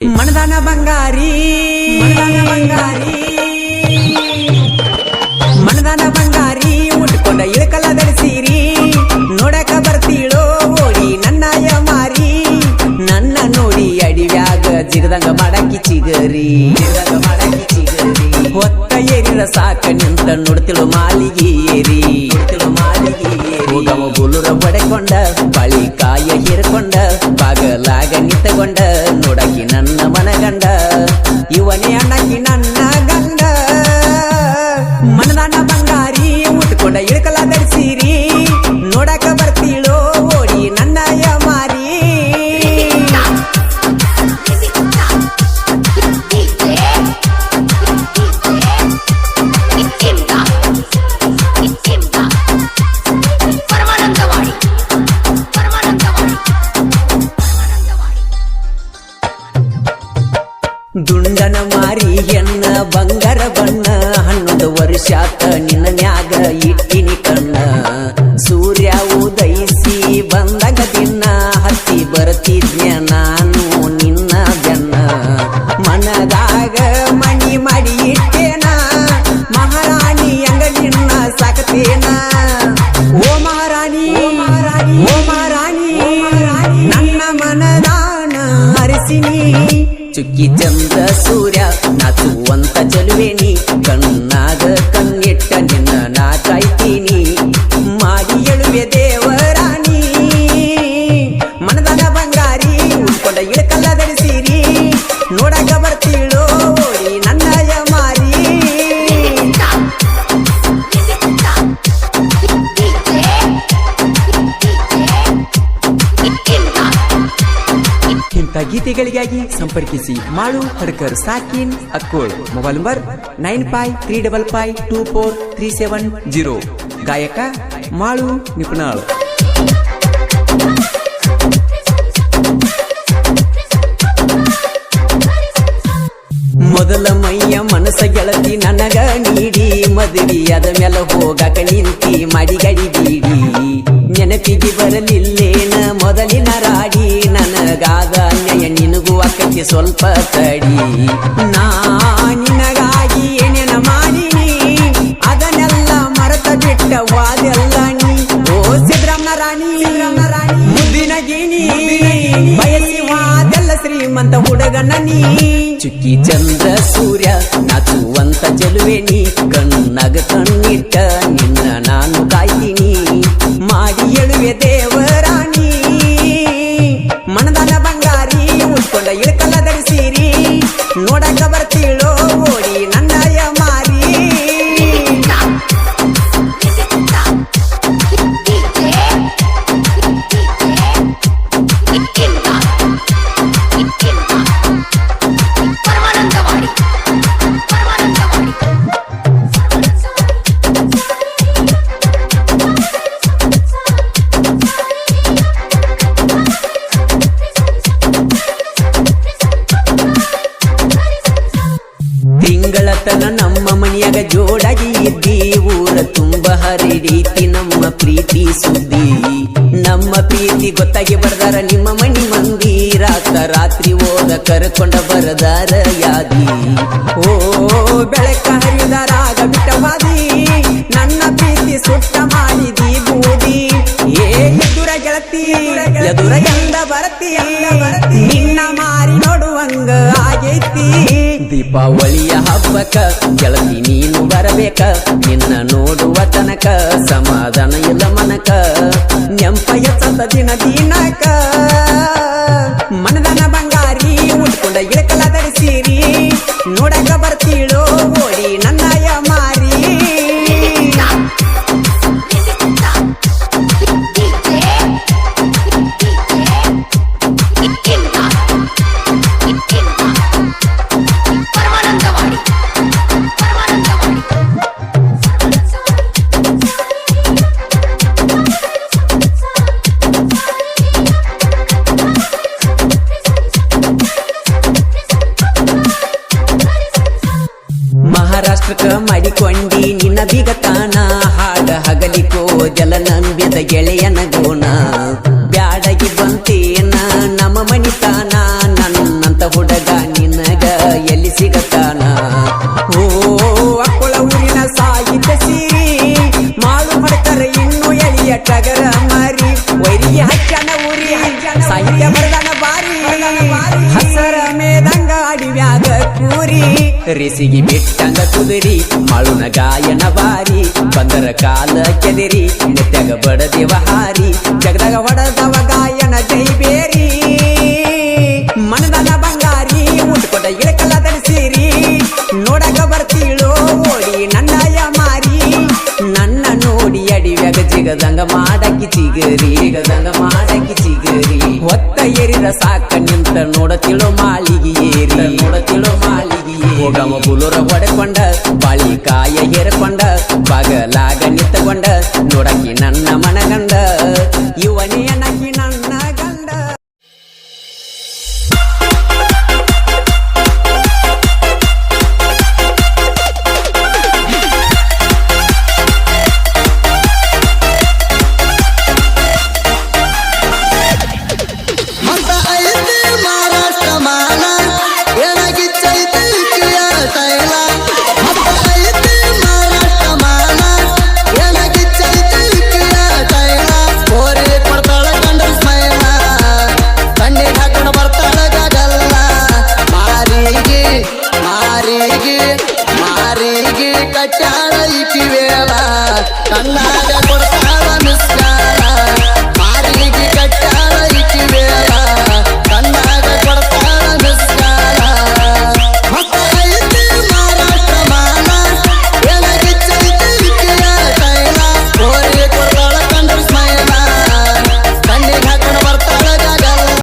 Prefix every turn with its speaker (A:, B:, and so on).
A: ಮನದಾನ ಬಂಗಾರಿ. ಬಂಗಾರಿ. ಮಣದಾನ ಬಂಗಾರಿ, ಉಟ್ಕೊಂಡ ಇಳಕಲ ಧರಿಸಿರಿ ನೋಡಕ ಬರ್ತೀಳೋ ಓಡಿ ನನ್ನಯ ಮಾರಿ. ನನ್ನ ನೋಡಿ ಅಡಿವ್ಯಾಗ ಜಿಗದಂಗ ಮಡಕಿ ಚಿಗರಿ. ಜಿಗದಂಗ ಮಾಡಕಿ ಚಿಗರಿ ಹೊತ್ತ ಏರಿರ ಸಾಕ ನಿಂತ ನೋಡ್ತಿಳು ಮಾಲಿಗೆ ಏರಿ. ಮಾಲಿಗೆ ಹೋಗವ ಬುಲುರ ಬಡೆಕೊಂಡ ಬಳಿ ಕಾಯ ಹಿರ್ಕೊಂಡ, ಬಾಗಲಾಗ ನೋಡಕಿ ನನ್ನ ಮನಗಂಡ ವರ್ಷಾತ ನಿನ್ನ ನ್ಯಾಗ ಇಟ್ಟಿನಿ ಕಣ್ಣ. ಸೂರ್ಯ ಸೂರ್ಯ ನಾಚುವಂತ ಚಲುವೆನಿ ಕಣ್ಣಾಗ ಗೀತೆಗಳಿಗಾಗಿ ಸಂಪರ್ಕಿಸಿ Malu Hadkar ಸಾಕಿನ್ Akkol. Mobile number nine five three double five two four three seven zero. ಗಾಯಕ ಮಾಳು ನಿಪುಣಾಳ್. ಮೊದಲ ಮೈಯ ಮನಸ ಗೆಳತಿ ನನಗ ನೀಡಿ ಮದುವೆ ಅದ ಮೇಲೆ ಹೋಗಕ ನಿಂತಿ ಮಡಿಗಡಿ ಸ್ವಲ್ಪ ತಡಿ. ನಾ ನಿನಗಾಗಿ ಏನೇನ ಮಾಡೀನಿ ಅದನ್ನೆಲ್ಲ ಮರೆತ ಬಿಟ್ಟ ವಾದೆಲ್ಲ ನೀ. ಓ ಸಿದ್ರಮ್ಮ ರಾಣಿ ಮುದ್ದಿನ ಗಿಣಿ ಬಯಸಿ ವಾದೆಲ್ಲ ಶ್ರೀಮಂತ ಹುಡುಗನ ನೀ. ಚುಕ್ಕಿ ಚಂದ್ರ ಸೂರ್ಯ ನಾಚುವಂತ ಚೆಲುವೆ ನೀ ಕಣ್ಣಗ ಕಣ್ಣಿಟ್ಟ ತಿಂಗಳತನ ನಮ್ಮ ಮನೆಯಾಗ ಜೋಡಾಗಿ ಇದ್ದಿ, ಊರ ತುಂಬ ಹರಿಡೀತಿ ನಮ್ಮ ಪ್ರೀತಿ ಸುದ್ದಿ. ನಮ್ಮ ಪ್ರೀತಿ ಗೊತ್ತಾಗಿ ಬರ್ದಾರ, ನಿಮ್ಮ ಮಣಿ ಮಂದಿ. ರಾತ ರಾತ್ರಿ ಓದ ಕರ್ಕೊಂಡ ಬರದಾರ ಯಾದಿ. ಓ, ಬೆಳಕ ಹರಿದಾರಾಗ ಬಿಟ್ಟವಾದಿ ಗೆಳತಿ ಎದುರ ಎಂದ ಬರತಿ. ನಿನ್ನ ಮಾರಿ ನೋಡುವಂಗ ಆಗೈತಿ. ದೀಪಾವಳಿಯ ಹಬ್ಬಕ್ಕ ಗೆಳತಿ ನೀನು ಬರಬೇಕ. ನಿನ್ನ ನೋಡುವ ತನಕ ಸಮಾಧಾನ ಇಲ್ಲ ಮನಕ. ನೆಂಪಯ್ಯ ಸತ ದಿನ ದಿನಕ ಪಾತ್ರಕ ಮಾಡಿಕೊಂಡಿ ನಿನ್ನ ಬಿಗತಾನ. ಹಾಡ ಹಗಲಿಕೋ ಜಲ ನಂಬಿದ ಗೆಳೆಯನ ಗೋಣ. ಬ್ಯಾಡಗಿ ಬಂತೇನ ನಮ್ಮ ಮಣಿತಾನ ನನ್ನಂತ ಹುಡುಗ ನಿನಗ ಎಲ್ಲಿ ಸಿಗತಾನ? ಓ ಅಕ್ಕೊಳ ಊರಿನ ಸಾಯಿತ ಸೀರಿ. ಮಾಡು ಮಡಕರ ಇನ್ನು ಎಳಿಯ ಟಗರ ಮಾರಿ. ವೈರಿಗೆ ಹಚ್ಚನ ಊರಿ, ಸಾಹಿತ್ಯ ಬರದಾನ ಬಾರಿ. ಹಸರ ಮೇದಂಗ ಅಡಿವ್ಯಾಗ ಕೂರಿ. ರಿಸಿಗಿ ಬಿಟ್ಟಂಗ ಕುದುರಿ, ಮಾಳುನ ಗಾಯನ ಬಾರಿ, ಬಂದರ ಕಾಲ ಕೆದಿರಿ, ನೆತ್ಯಾಗ ಬಡದೇವ ಹಾರಿ, ಜಗದಾಗ ಹೊಡೆದವ ಗಾಯನ ಜೈ ಬೇರಿ ಮನದನ ಬಂಗಾರಿ ಉಟ್ಕೊಂಡ ಇಳಕಲ್ಲ ಧರಿಸಿರಿ. ನೋಡಕ ಬರ್ತೀಳೋ ಓಡಿ ನನ್ನಯ ಮಾರಿ. ನನ್ನ ನೋಡಿ ಅಡಿವ್ಯಾಗ ಜಿಗದಂಗ ಮಾಡಕ್ಕಿ ಚಿಗರಿ, ಜಿಗದಂಗ ಮಾಡಕ್ಕಿ ಚಿಗರಿ ಏರಿದ ಸಾಕ ನಿಂತ ನೋಡತಿಳು ಮಾಲಿಗೆ ಏರಿ. ನೋಡತಿಳು ಮಾಲಿಗೆ ಹೋಗಮ ಬುಲುರ ಹೊಡೆಕೊಂಡ, ಬಾಳಿ ಕಾಯ ಹೇರಕೊಂಡ ಬಗಲಾಗ ನಿಂತಕೊಂಡ, ನೋಡಕಿ ನನ್ನ ಮನಗಂಡ. ಇವನೇ
B: ಚಾಣ ಇಕ್ಕಿವೇಳ ಕಣ್ಣ